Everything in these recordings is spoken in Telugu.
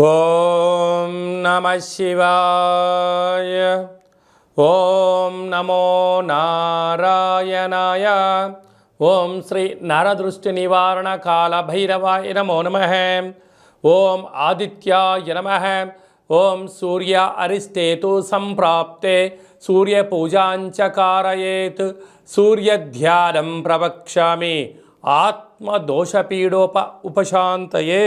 ఓం నమ శివాయ ఓం నమో నారాయణాయ ఓం శ్రీ నరదృష్టి నివారణ కాల భైరవాయ నమో నమ ఓం ఆదిత్యాయ నమ ఓం సూర్య అరిష్టేతు సంప్రాప్తే సూర్యపూజాంచ కారయేత్ సూర్యధ్యానం ప్రవక్ష్యామి ఆత్మదోషపీడోప ఉపశాంతయే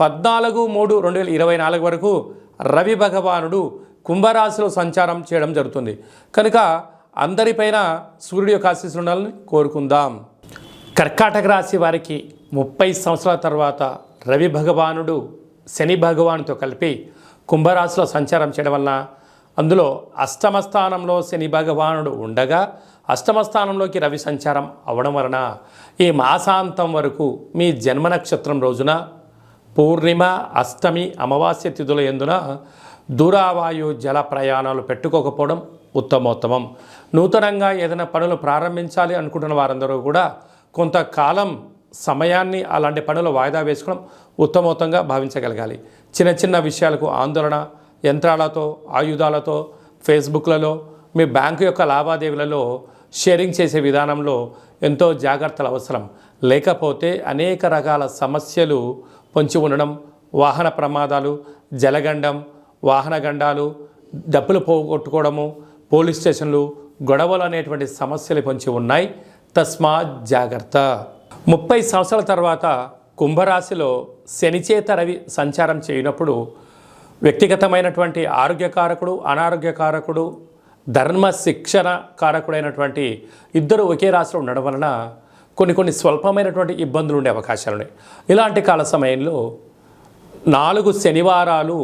పద్నాలుగు మూడు రెండు వేల ఇరవై నాలుగు వరకు రవి భగవానుడు కుంభరాశిలో సంచారం చేయడం జరుగుతుంది. కనుక అందరిపైన సూర్యుడి యొక్క ఆశీస్సులు ఉండాలని కోరుకుందాం. కర్కాటక రాశి వారికి ముప్పై సంవత్సరాల తర్వాత రవి భగవానుడు శని భగవానుతో కలిపి కుంభరాశిలో సంచారం చేయడం వలన అందులో అష్టమ స్థానంలో శని భగవానుడు ఉండగా అష్టమ స్థానంలోకి రవి సంచారం అవడం వలన ఈ మాసాంతం వరకు మీ జన్మ నక్షత్రం రోజున పూర్ణిమ అష్టమి అమావాస్య తిథుల ఎందున దూరావాయు జల ప్రయాణాలు పెట్టుకోకపోవడం ఉత్తమోత్తమం. నూతనంగా ఏదైనా పనులు ప్రారంభించాలి అనుకుంటున్న వారందరూ కూడా కొంతకాలం సమయాన్ని అలాంటి పనులు వాయిదా వేసుకోవడం ఉత్తమోత్తంగా భావించగలగాలి. చిన్న చిన్న విషయాలకు ఆందోళన యంత్రాలతో ఆయుధాలతో ఫేస్బుక్లలో మీ బ్యాంకు యొక్క లావాదేవీలలో షేరింగ్ చేసే విధానంలో ఎంతో జాగ్రత్తలు అవసరం. లేకపోతే అనేక రకాల సమస్యలు పొంచి ఉండడం వాహన ప్రమాదాలు జలగండం వాహన గండాలు డబ్బులు పోగొట్టుకోవడము పోలీస్ స్టేషన్లు గొడవలు అనేటువంటి సమస్యలు పొంచి ఉన్నాయి. తస్మా జాగ్రత్త. ముప్పై సంవత్సరాల తర్వాత కుంభరాశిలో శనిచేత రవి సంచారం చేయనప్పుడు వ్యక్తిగతమైనటువంటి ఆరోగ్యకారకుడు అనారోగ్యకారకుడు ధర్మ శిక్షణ కారకుడైనటువంటి ఇద్దరు ఒకే రాశిలో ఉండడం వలన కొన్ని కొన్ని స్వల్పమైనటువంటి ఇబ్బందులు ఉండే అవకాశాలు ఉన్నాయి. ఇలాంటి కాల సమయంలో నాలుగు శనివారాలు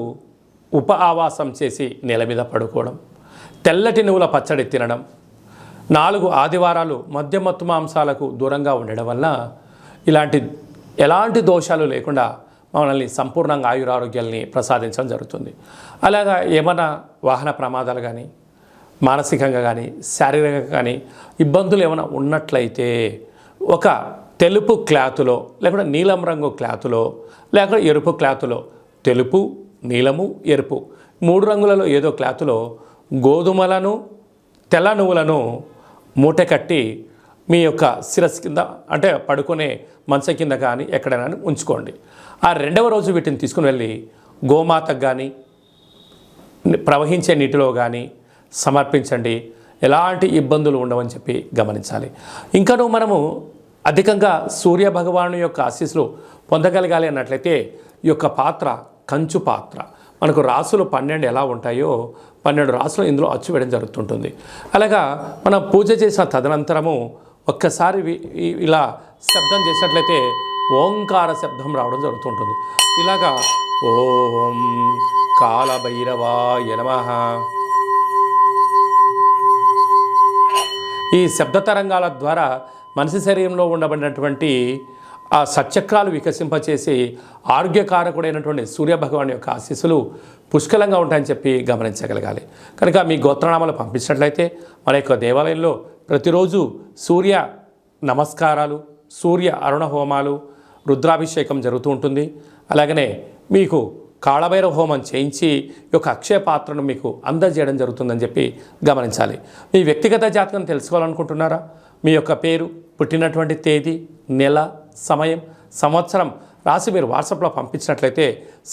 ఉప ఆవాసం చేసి నేల మీద పడుకోవడం తెల్లటి నువ్వుల పచ్చడి తినడం నాలుగు ఆదివారాలు మద్య మాంసాలకు దూరంగా ఉండడం వల్ల ఇలాంటి ఎలాంటి దోషాలు లేకుండా మనల్ని సంపూర్ణంగా ఆయురారోగ్యాల్ని ప్రసాదించడం జరుగుతుంది. అలాగా ఏమైనా వాహన ప్రమాదాలు కానీ మానసికంగా కానీ శారీరకంగా కానీ ఇబ్బందులు ఏమైనా ఉన్నట్లయితే ఒక తెలుపు క్లాతులో లేకుంటే నీలం రంగు క్లాతులో లేకుంటే ఎరుపు క్లాతులో. తెలుపు నీలము ఎరుపు. మూడు రంగులలో ఏదో క్లాతులో గోధుమలను తెల్ల నువ్వులను మూట కట్టి మీ యొక్క శిరస్సు కింద అంటే పడుకునే మంచ కింద కానీ ఎక్కడైనా ఉంచుకోండి. ఆ రెండవ రోజు వీటిని తీసుకుని వెళ్ళి గోమాతకు కానీ ప్రవహించే నీటిలో కానీ సమర్పించండి. ఎలాంటి ఇబ్బందులు ఉండవని చెప్పి గమనించాలి. ఇంకనూ మనము అధికంగా సూర్య భగవాను యొక్క ఆశీస్సులు పొందగలగాలి అన్నట్లయితే ఈ యొక్క పాత్ర కంచు పాత్ర. మనకు రాసులు పన్నెండు ఎలా ఉంటాయో పన్నెండు రాసులు ఇందులో అచ్చు వేయడం జరుగుతుంటుంది. అలాగా మనం పూజ చేసిన తదనంతరము ఒక్కసారి ఇలా శబ్దం చేసినట్లయితే ఓంకార శబ్దం రావడం జరుగుతుంటుంది. ఇలాగా ఓం కాలభైరవాయ నమః. ఈ శబ్ద తరంగాల ద్వారా మనిషి శరీరంలో ఉండబడినటువంటి ఆ సత్యక్రాలు వికసింపచేసి ఆరోగ్యకారకుడైనటువంటి సూర్యభగవాన్ యొక్క ఆశీస్సులు పుష్కలంగా ఉంటాయని చెప్పి గమనించగలగాలి. కనుక మీ గోత్రనామాలు పంపించినట్లయితే మన యొక్క దేవాలయంలో ప్రతిరోజు సూర్య నమస్కారాలు సూర్య అరుణ హోమాలు రుద్రాభిషేకం జరుగుతూ ఉంటుంది. అలాగనే మీకు కాళభైరవ హోమం చేయించి ఈ యొక్క అక్షయ పాత్రను మీకు అందజేయడం జరుగుతుందని చెప్పి గమనించాలి. మీ వ్యక్తిగత జాతకం తెలుసుకోవాలనుకుంటున్నారా? మీ యొక్క పేరు పుట్టినటువంటి తేదీ నెల సమయం సంవత్సరం రాసి మీరు వాట్సాప్లో పంపించినట్లయితే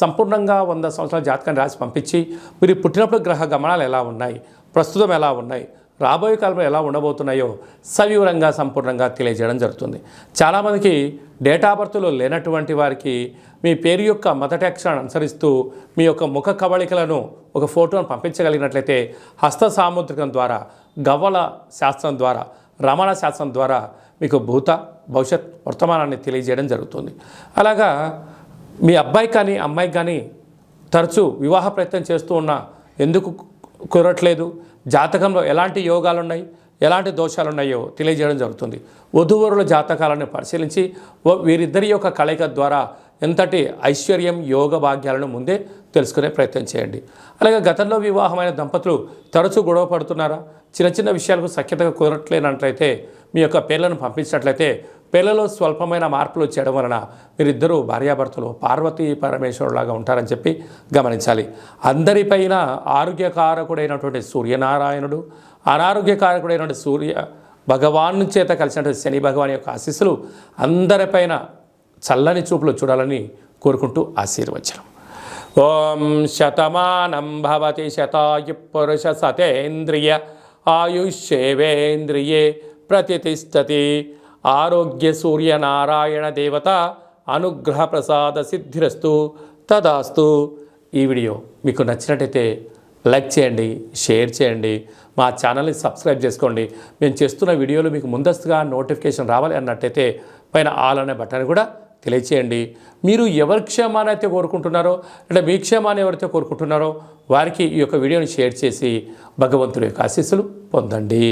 సంపూర్ణంగా వంద సంవత్సరాల జాతకాన్ని రాసి పంపించి మీరు పుట్టినప్పుడు గ్రహ గమనాలు ఎలా ఉన్నాయి? ప్రస్తుతం ఎలా ఉన్నాయి? రాబోయే కాలంలో ఎలా ఉండబోతున్నాయో సవివరంగా సంపూర్ణంగా తెలియజేయడం జరుగుతుంది. చాలామందికి డేటా బర్త్లో లేనటువంటి వారికి మీ పేరు యొక్క మొదటి అక్షరాన్ని అనుసరిస్తూ మీ యొక్క ముఖ కవళికలను ఒక ఫోటోను పంపించగలిగినట్లయితే హస్త సాముద్రికం ద్వారా గవ్వల శాస్త్రం ద్వారా రమణ శాస్త్రం ద్వారా మీకు భూత భవిష్యత్ వర్తమానాన్ని తెలియజేయడం జరుగుతుంది. అలాగా మీ అబ్బాయి కానీ అమ్మాయి కానీ తరచూ వివాహ ప్రయత్నం చేస్తూ ఉన్న ఎందుకు కుదరట్లేదు. జాతకంలో ఎలాంటి యోగాలు ఉన్నాయి ఎలాంటి దోషాలు ఉన్నాయో తెలియజేయడం జరుగుతుంది. వధూవరుల జాతకాలను పరిశీలించి వీరిద్దరి యొక్క కలయిక ద్వారా ఎంతటి ఐశ్వర్యం యోగ భాగ్యాలను ముందే తెలుసుకునే ప్రయత్నం చేయండి. అలాగే గతంలో వివాహమైన దంపతులు తరచూ గొడవ పడుతున్నారా? చిన్న చిన్న విషయాలకు సఖ్యతగా కుదరట్లేనట్లయితే మీ యొక్క పేర్లను పంపించినట్లయితే పిల్లలో స్వల్పమైన మార్పులు చేయడం వలన మీరిద్దరూ భార్యాభర్తలు పార్వతీ పరమేశ్వరులాగా ఉంటారని చెప్పి గమనించాలి. అందరిపైన ఆరోగ్యకారకుడైనటువంటి సూర్యనారాయణుడు అనారోగ్యకారకుడైనటువంటి సూర్య భగవాను చేత కలిసినటువంటి శని భగవాన్ యొక్క ఆశీస్సులు అందరిపైన చల్లని చూపులు చూడాలని కోరుకుంటూ ఆశీర్వచనం. ఓం శతమానం భవతి శతాయు పురుష సతేంద్రియ ఆయుష్యేవేంద్రియే ప్రతిష్టతి ఆరోగ్య సూర్యనారాయణ దేవత అనుగ్రహ ప్రసాద సిద్ధిరస్తు. తదాస్తు. ఈ వీడియో మీకు నచ్చినట్టయితే లైక్ చేయండి షేర్ చేయండి మా ఛానల్ని సబ్స్క్రైబ్ చేసుకోండి. మేము చేస్తున్న వీడియోలు మీకు ముందస్తుగా నోటిఫికేషన్ రావాలి అన్నట్టయితే పైన ఆల్ అనే బటన్ కూడా తెలియచేయండి. మీరు ఎవరి క్షేమాన్ని అయితే కోరుకుంటున్నారో అంటే మీ క్షేమాన్ని ఎవరైతే కోరుకుంటున్నారో వారికి ఈ యొక్క వీడియోని షేర్ చేసి భగవంతుడి యొక్క ఆశీస్సులు పొందండి.